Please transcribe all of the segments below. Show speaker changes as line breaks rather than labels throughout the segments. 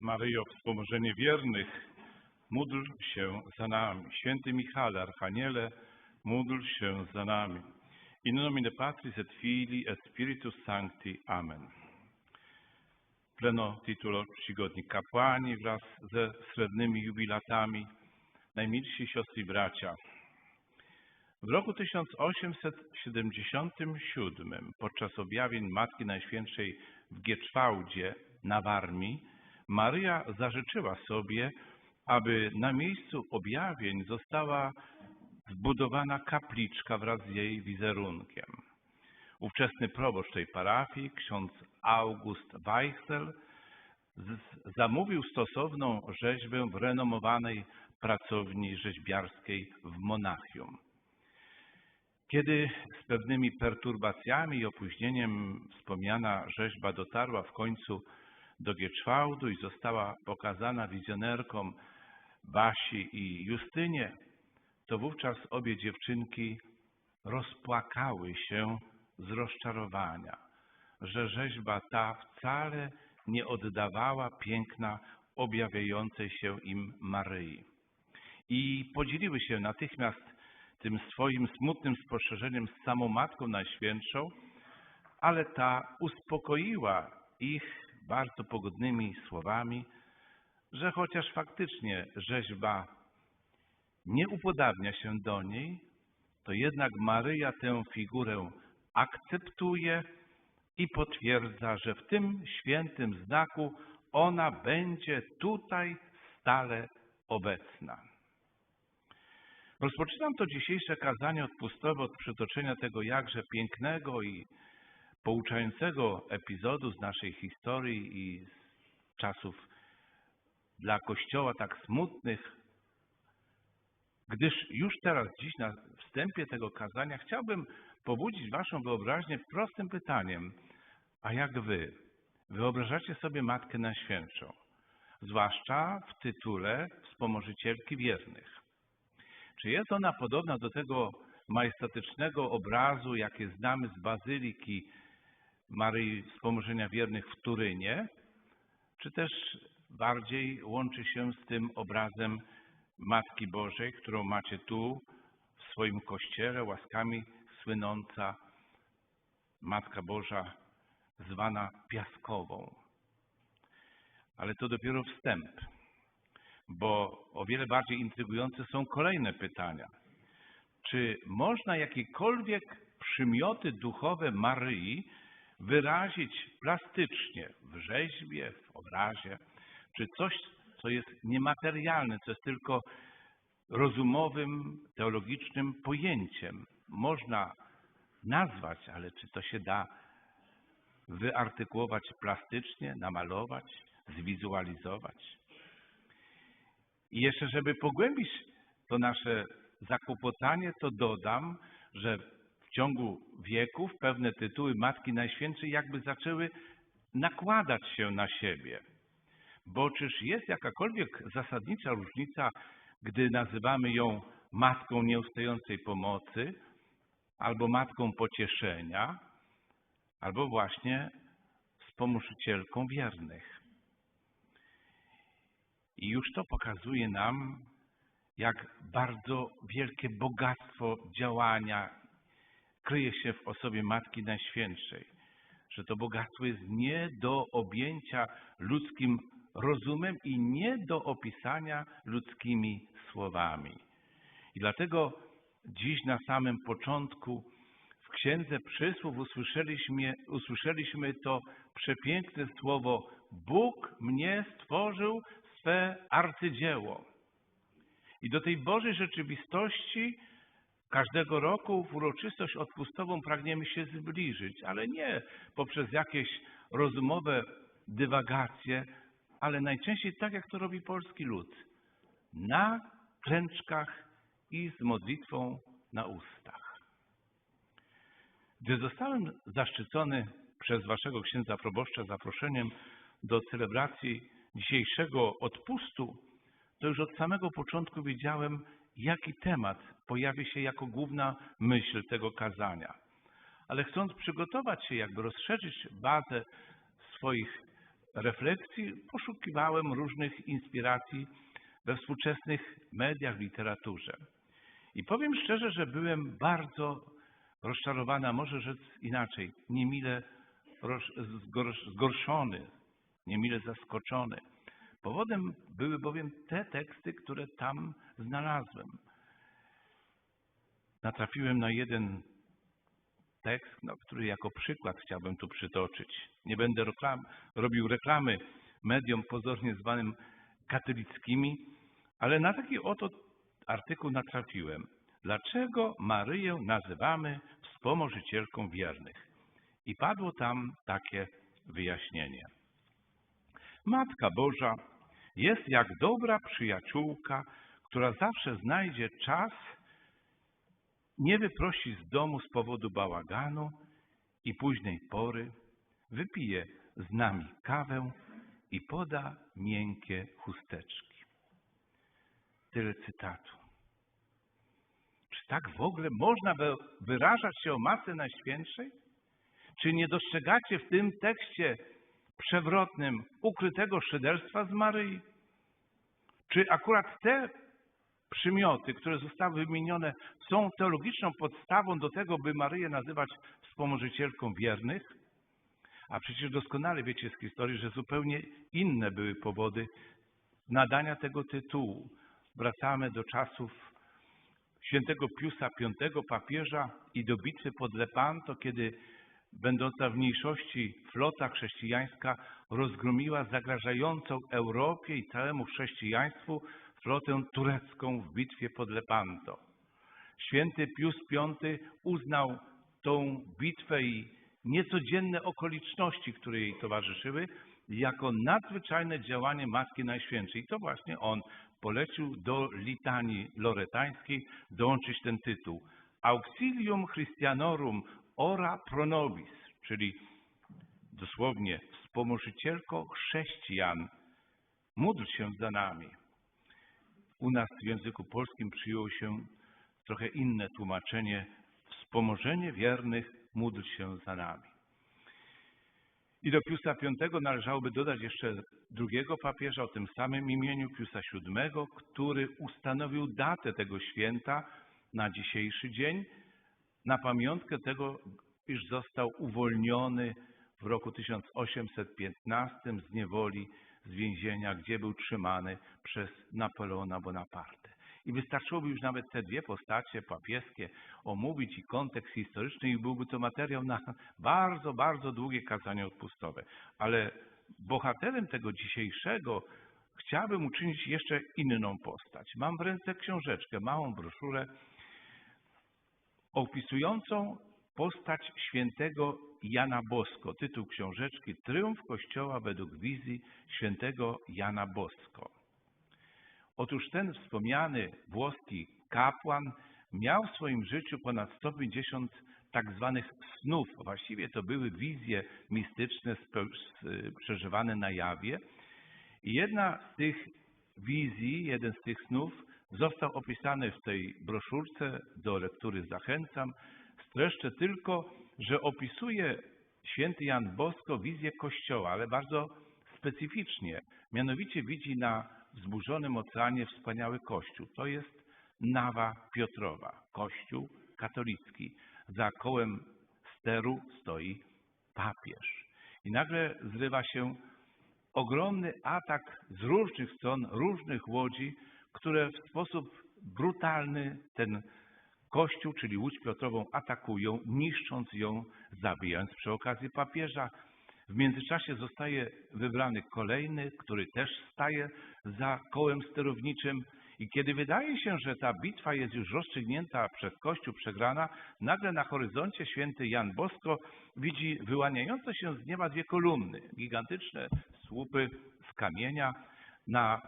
Maryjo, wspomożenie wiernych, módl się za nami. Święty Michale, Archaniele, módl się za nami. In nomine Patris et Filii et Spiritus Sancti. Amen. Pleno titulo czcigodni kapłani wraz ze srebrnymi jubilatami, najmilsi siostry i bracia. W roku 1877 podczas objawień Matki Najświętszej w Gieczwałdzie na Warmii Maryja zażyczyła sobie, aby na miejscu objawień została zbudowana kapliczka wraz z jej wizerunkiem. Ówczesny proboszcz tej parafii, ksiądz August Weichsel, zamówił stosowną rzeźbę w renomowanej pracowni rzeźbiarskiej w Monachium. Kiedy z pewnymi perturbacjami i opóźnieniem wspomniana rzeźba dotarła w końcu do Gieczwałdu i została pokazana wizjonerkom Basi i Justynie, to wówczas obie dziewczynki rozpłakały się z rozczarowania, że rzeźba ta wcale nie oddawała piękna objawiającej się im Maryi. I podzieliły się natychmiast tym swoim smutnym spostrzeżeniem z samą Matką Najświętszą, ale ta uspokoiła ich bardzo pogodnymi słowami, że chociaż faktycznie rzeźba nie upodabnia się do niej, to jednak Maryja tę figurę akceptuje i potwierdza, że w tym świętym znaku ona będzie tutaj stale obecna. Rozpoczynam to dzisiejsze kazanie odpustowe od przytoczenia tego jakże pięknego i pouczającego epizodu z naszej historii i z czasów dla Kościoła tak smutnych, gdyż już teraz, dziś na wstępie tego kazania chciałbym pobudzić Waszą wyobraźnię prostym pytaniem. A jak Wy wyobrażacie sobie Matkę Najświętszą? Zwłaszcza w tytule Wspomożycielki Wiernych. Czy jest ona podobna do tego majestatycznego obrazu, jakie znamy z bazyliki Maryi Wspomożenia Wiernych w Turynie, czy też bardziej łączy się z tym obrazem Matki Bożej, którą macie tu w swoim kościele, łaskami słynąca Matka Boża zwana Piaskową. Ale to dopiero wstęp, bo o wiele bardziej intrygujące są kolejne pytania. Czy można jakiekolwiek przymioty duchowe Maryi wyrazić plastycznie w rzeźbie, w obrazie, czy coś, co jest niematerialne, co jest tylko rozumowym, teologicznym pojęciem. Można nazwać, ale czy to się da wyartykułować plastycznie, namalować, zwizualizować? I jeszcze, żeby pogłębić to nasze zakłopotanie, to dodam, że w ciągu wieków pewne tytuły Matki Najświętszej jakby zaczęły nakładać się na siebie. Bo czyż jest jakakolwiek zasadnicza różnica, gdy nazywamy ją Matką Nieustającej Pomocy, albo Matką Pocieszenia, albo właśnie wspomożycielką wiernych. I już to pokazuje nam, jak bardzo wielkie bogactwo działania kryje się w osobie Matki Najświętszej, że to bogactwo jest nie do objęcia ludzkim rozumem i nie do opisania ludzkimi słowami. I dlatego dziś na samym początku w Księdze Przysłów usłyszeliśmy, usłyszeliśmy to przepiękne słowo Bóg mnie stworzył swe arcydzieło. I do tej Bożej rzeczywistości Każdego roku w uroczystość odpustową pragniemy się zbliżyć, ale nie poprzez jakieś rozumowe dywagacje, ale najczęściej tak, jak to robi polski lud. Na klęczkach i z modlitwą na ustach. Gdy zostałem zaszczycony przez waszego księdza proboszcza zaproszeniem do celebracji dzisiejszego odpustu, to już od samego początku wiedziałem, jaki temat pojawi się jako główna myśl tego kazania. Ale chcąc przygotować się, jakby rozszerzyć bazę swoich refleksji poszukiwałem różnych inspiracji we współczesnych mediach, w literaturze. I powiem szczerze, że byłem bardzo rozczarowany, a może rzec inaczej, niemile zgorszony, niemile zaskoczony. Powodem były bowiem te teksty, które tam znalazłem. Natrafiłem na jeden tekst, no, który jako przykład chciałbym tu przytoczyć. Nie będę reklam, robił reklamy mediom pozornie zwanym katolickimi, ale na taki oto artykuł natrafiłem. Dlaczego Maryję nazywamy wspomożycielką wiernych? I padło tam takie wyjaśnienie. Matka Boża jest jak dobra przyjaciółka, która zawsze znajdzie czas, nie wyprosi z domu z powodu bałaganu i późnej pory, wypije z nami kawę i poda miękkie chusteczki. Tyle cytatu. Czy tak w ogóle można wyrażać się o Matce Najświętszej? Czy nie dostrzegacie w tym tekście przewrotnym ukrytego szyderstwa z Maryi? Czy akurat te przymioty, które zostały wymienione, są teologiczną podstawą do tego, by Maryję nazywać wspomożycielką wiernych? A przecież doskonale wiecie z historii, że zupełnie inne były powody nadania tego tytułu. Wracamy do czasów świętego Piusa V, papieża i do bitwy pod Lepanto, kiedy będąca w mniejszości flota chrześcijańska rozgromiła zagrażającą Europie i całemu chrześcijaństwu flotę turecką w bitwie pod Lepanto. Święty Pius V uznał tą bitwę i niecodzienne okoliczności, które jej towarzyszyły, jako nadzwyczajne działanie Matki Najświętszej. I to właśnie on polecił do litanii loretańskiej dołączyć ten tytuł. Auxilium Christianorum ora pro nobis, czyli dosłownie wspomożycielko chrześcijan, módl się za nami. U nas w języku polskim przyjęło się trochę inne tłumaczenie wspomożenie wiernych, módl się za nami. I do Piusa V należałoby dodać jeszcze drugiego papieża o tym samym imieniu, Piusa VII, który ustanowił datę tego święta na dzisiejszy dzień, na pamiątkę tego, iż został uwolniony w roku 1815 z niewoli, z więzienia, gdzie był trzymany przez Napoleona Bonaparte. I wystarczyłoby już nawet te dwie postacie papieskie omówić i kontekst historyczny i byłby to materiał na bardzo, bardzo długie kazanie odpustowe. Ale bohaterem tego dzisiejszego chciałbym uczynić jeszcze inną postać. Mam w ręce książeczkę, małą broszurę opisującą postać świętego Jana Bosko. Tytuł książeczki Tryumf Kościoła według wizji świętego Jana Bosko. Otóż ten wspomniany włoski kapłan miał w swoim życiu ponad 150 tak zwanych snów. Właściwie to były wizje mistyczne przeżywane na jawie. I jedna z tych wizji, jeden z tych snów został opisany w tej broszurce, do lektury zachęcam. Streszczę tylko, że opisuje święty Jan Bosko wizję Kościoła, ale bardzo specyficznie. Mianowicie widzi na wzburzonym oceanie wspaniały Kościół. To jest Nawa Piotrowa, Kościół katolicki. Za kołem steru stoi papież. I nagle zrywa się ogromny atak z różnych stron, różnych łodzi, które w sposób brutalny ten Kościół, czyli Łódź Piotrową, atakują, niszcząc ją, zabijając przy okazji papieża. W międzyczasie zostaje wybrany kolejny, który też staje za kołem sterowniczym. I kiedy wydaje się, że ta bitwa jest już rozstrzygnięta przez Kościół, przegrana, nagle na horyzoncie święty Jan Bosko widzi wyłaniające się z nieba dwie kolumny, gigantyczne słupy z kamienia. Na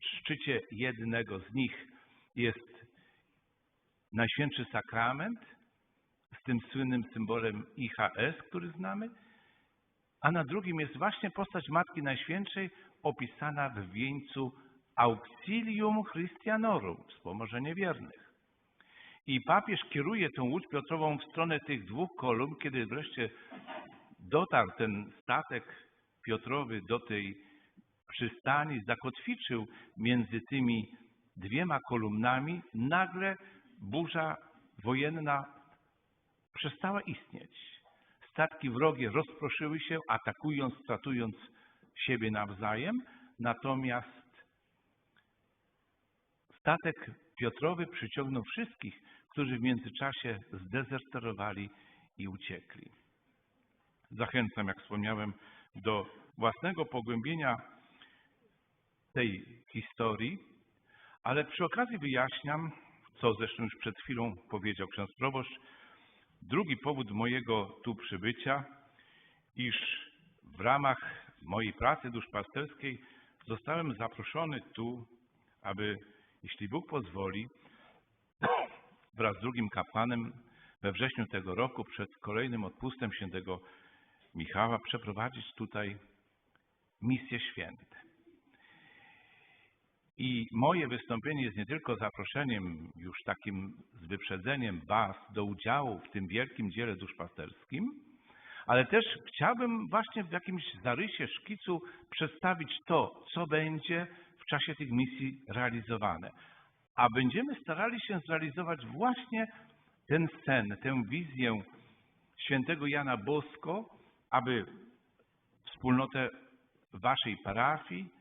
szczycie jednego z nich jest Najświętszy Sakrament z tym słynnym symbolem IHS, który znamy, a na drugim jest właśnie postać Matki Najświętszej opisana w wieńcu Auxilium Christianorum, wspomożenie wiernych. I papież kieruje tę łódź Piotrową w stronę tych dwóch kolumn, kiedy wreszcie dotarł ten statek Piotrowy do tej przystani zakotwiczył między tymi dwiema kolumnami, nagle burza wojenna przestała istnieć. Statki wrogie rozproszyły się, atakując, stratując siebie nawzajem, natomiast statek Piotrowy przyciągnął wszystkich, którzy w międzyczasie zdezerterowali i uciekli. Zachęcam, jak wspomniałem, do własnego pogłębienia tej historii, ale przy okazji wyjaśniam, co zresztą już przed chwilą powiedział ksiądz proboszcz, drugi powód mojego tu przybycia, iż w ramach mojej pracy duszpasterskiej zostałem zaproszony tu, aby, jeśli Bóg pozwoli, wraz z drugim kapłanem we wrześniu tego roku przed kolejnym odpustem świętego Michała przeprowadzić tutaj misje święte. I moje wystąpienie jest nie tylko zaproszeniem już takim z wyprzedzeniem Was do udziału w tym wielkim dziele duszpasterskim, ale też chciałbym właśnie w jakimś zarysie, szkicu przedstawić to, co będzie w czasie tych misji realizowane. A będziemy starali się zrealizować właśnie ten sen, tę wizję świętego Jana Bosko, aby wspólnotę Waszej parafii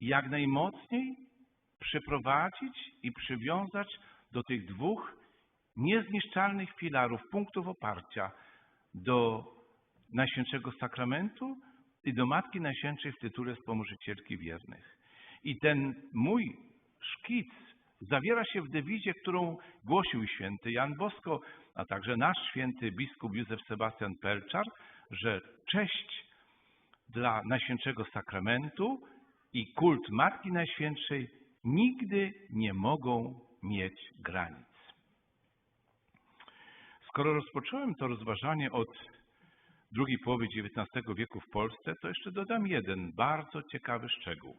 jak najmocniej przyprowadzić i przywiązać do tych dwóch niezniszczalnych filarów, punktów oparcia, do Najświętszego Sakramentu i do Matki Najświętszej w tytule Wspomożycielki Wiernych. I ten mój szkic zawiera się w dewizie, którą głosił święty Jan Bosko, a także nasz święty biskup Józef Sebastian Pelczar, że cześć dla Najświętszego Sakramentu i kult Matki Najświętszej nigdy nie mogą mieć granic. Skoro rozpocząłem to rozważanie od drugiej połowy XIX wieku w Polsce, to jeszcze dodam jeden bardzo ciekawy szczegół.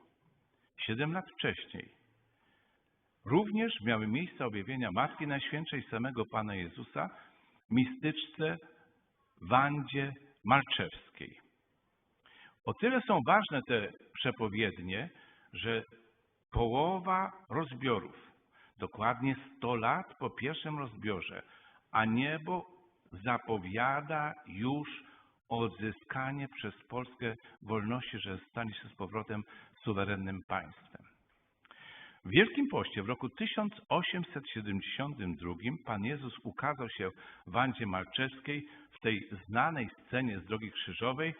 Siedem lat wcześniej również miały miejsce objawienia Matki Najświętszej samego Pana Jezusa mistyczce Wandzie Malczewskiej. O tyle są ważne te przepowiednie, że połowa rozbiorów, dokładnie 100 lat po pierwszym rozbiorze, a niebo zapowiada już odzyskanie przez Polskę wolności, że stanie się z powrotem suwerennym państwem. W Wielkim Poście w roku 1872 Pan Jezus ukazał się Wandzie Malczewskiej w tej znanej scenie z Drogi Krzyżowej,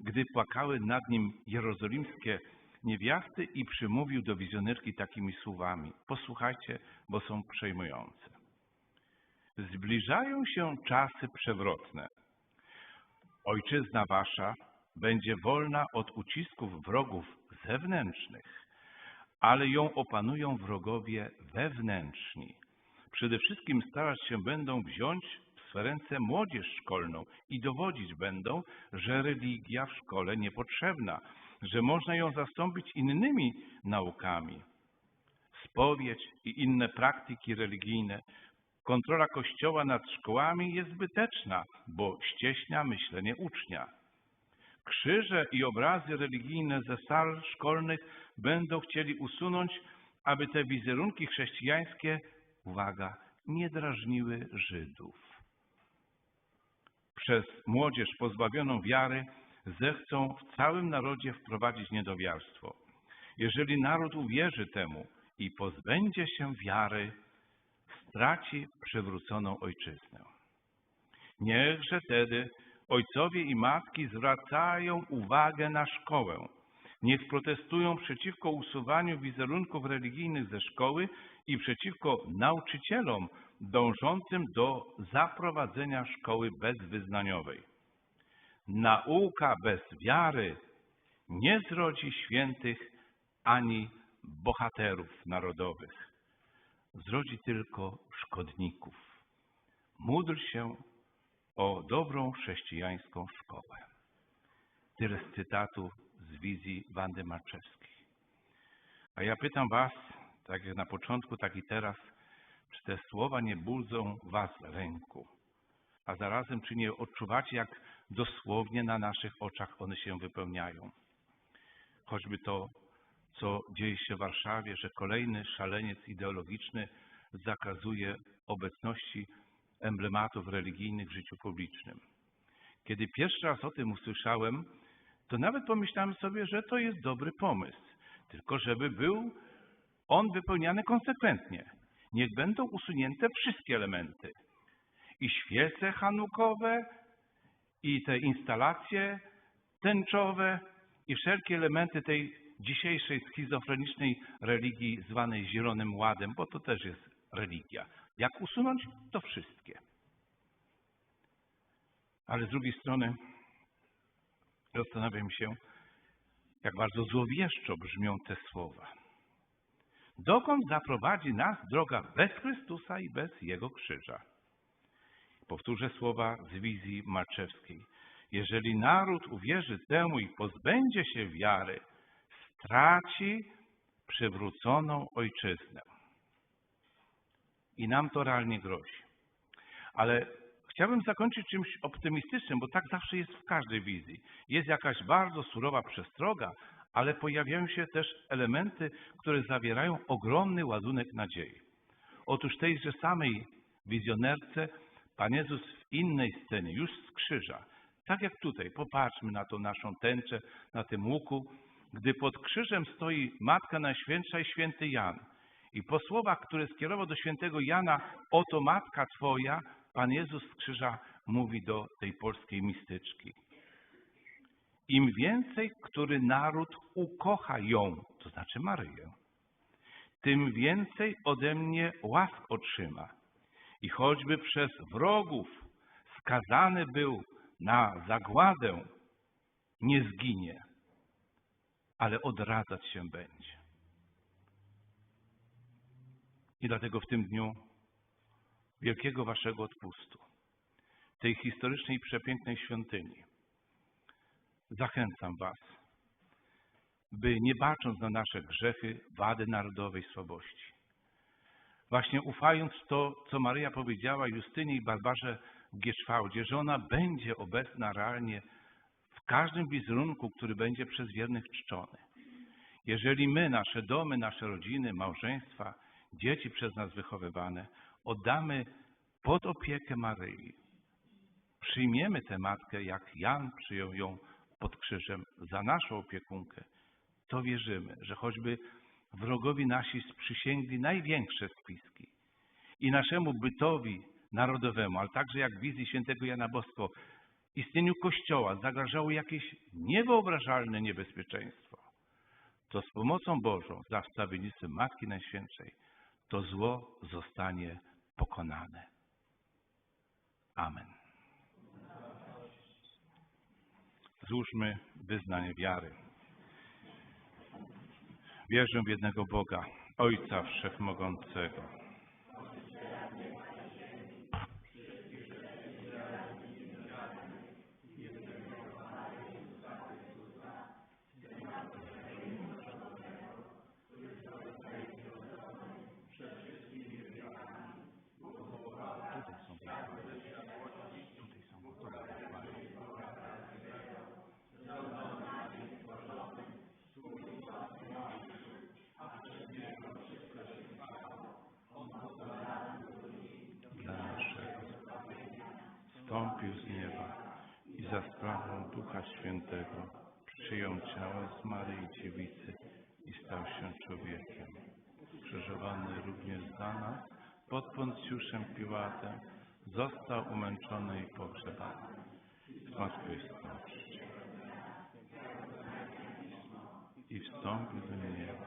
gdy płakały nad nim jerozolimskie niewiasty i przymówił do wizjonerki takimi słowami. Posłuchajcie, bo są przejmujące. Zbliżają się czasy przewrotne. Ojczyzna wasza będzie wolna od ucisków wrogów zewnętrznych, ale ją opanują wrogowie wewnętrzni. Przede wszystkim starać się będą wziąć w ręce młodzież szkolną i dowodzić będą, że religia w szkole niepotrzebna, że można ją zastąpić innymi naukami. Spowiedź i inne praktyki religijne, kontrola Kościoła nad szkołami jest zbyteczna, bo ścieśnia myślenie ucznia. Krzyże i obrazy religijne ze sal szkolnych będą chcieli usunąć, aby te wizerunki chrześcijańskie, uwaga, nie drażniły Żydów. Przez młodzież pozbawioną wiary zechcą w całym narodzie wprowadzić niedowiarstwo. Jeżeli naród uwierzy temu i pozbędzie się wiary, straci przywróconą ojczyznę. Niechże tedy ojcowie i matki zwracają uwagę na szkołę. Niech protestują przeciwko usuwaniu wizerunków religijnych ze szkoły i przeciwko nauczycielom dążącym do zaprowadzenia szkoły bezwyznaniowej. Nauka bez wiary nie zrodzi świętych ani bohaterów narodowych. Zrodzi tylko szkodników. Módl się o dobrą chrześcijańską szkołę. Tyle z cytatu z wizji Wandy Marczewskiej. A ja pytam Was, tak jak na początku, tak i teraz, czy te słowa nie budzą Was lęku? a zarazem czy nie odczuwacie, jak dosłownie na naszych oczach one się wypełniają. Choćby to, co dzieje się w Warszawie, że kolejny szaleniec ideologiczny zakazuje obecności emblematów religijnych w życiu publicznym. Kiedy pierwszy raz o tym usłyszałem, to nawet pomyślałem sobie, że to jest dobry pomysł, tylko żeby był on wypełniany konsekwentnie. Niech będą usunięte wszystkie elementy. I świece hanukowe, i te instalacje tęczowe, i wszelkie elementy tej dzisiejszej schizofrenicznej religii zwanej Zielonym Ładem, bo to też jest religia. Jak usunąć? To wszystkie. Ale z drugiej strony zastanawiam się, jak bardzo złowieszczo brzmią te słowa. Dokąd zaprowadzi nas droga bez Chrystusa i bez Jego krzyża? Powtórzę słowa z wizji Malczewskiej. Jeżeli naród uwierzy temu i pozbędzie się wiary, straci przywróconą ojczyznę. I nam to realnie grozi. Ale chciałbym zakończyć czymś optymistycznym, bo tak zawsze jest w każdej wizji. Jest jakaś bardzo surowa przestroga, ale pojawiają się też elementy, które zawierają ogromny ładunek nadziei. Otóż tejże samej wizjonerce Pan Jezus w innej scenie, już z krzyża, tak jak tutaj, popatrzmy na tą naszą tęczę, na tym łuku, gdy pod krzyżem stoi Matka Najświętsza i Święty Jan. I po słowach, które skierował do świętego Jana, oto Matka Twoja, Pan Jezus z krzyża mówi do tej polskiej mistyczki. Im więcej, który naród ukocha ją, to znaczy Maryję, tym więcej ode mnie łask otrzyma. I choćby przez wrogów skazany był na zagładę, nie zginie, ale odradzać się będzie. I dlatego w tym dniu wielkiego waszego odpustu, tej historycznej i przepięknej świątyni, zachęcam was, by nie bacząc na nasze grzechy, wady narodowej słabości, właśnie ufając to, co Maryja powiedziała Justynie i Barbarze w Gieszwałdzie, że ona będzie obecna realnie w każdym wizerunku, który będzie przez wiernych czczony. Jeżeli my, nasze domy, nasze rodziny, małżeństwa, dzieci przez nas wychowywane, oddamy pod opiekę Maryi, przyjmiemy tę matkę, jak Jan przyjął ją pod krzyżem za naszą opiekunkę, to wierzymy, że choćby wrogowie nasi sprzysięgli największe spiski i naszemu bytowi narodowemu, ale także jak wizji świętego Jana Bosko, istnieniu Kościoła zagrażało jakieś niewyobrażalne niebezpieczeństwo, to z pomocą Bożą, za wstawiennictwem Matki Najświętszej, to zło zostanie pokonane. Amen. Złóżmy wyznanie wiary. Wierzę w jednego Boga, Ojca Wszechmogącego. Wstąpił z nieba i za sprawą Ducha Świętego przyjął ciało z Maryi Dziewicy i stał się człowiekiem. Krzyżowany również za nas pod Poncjuszem Piłatem został umęczony i pogrzebany. Zmartwychwstał i wstąpił do nieba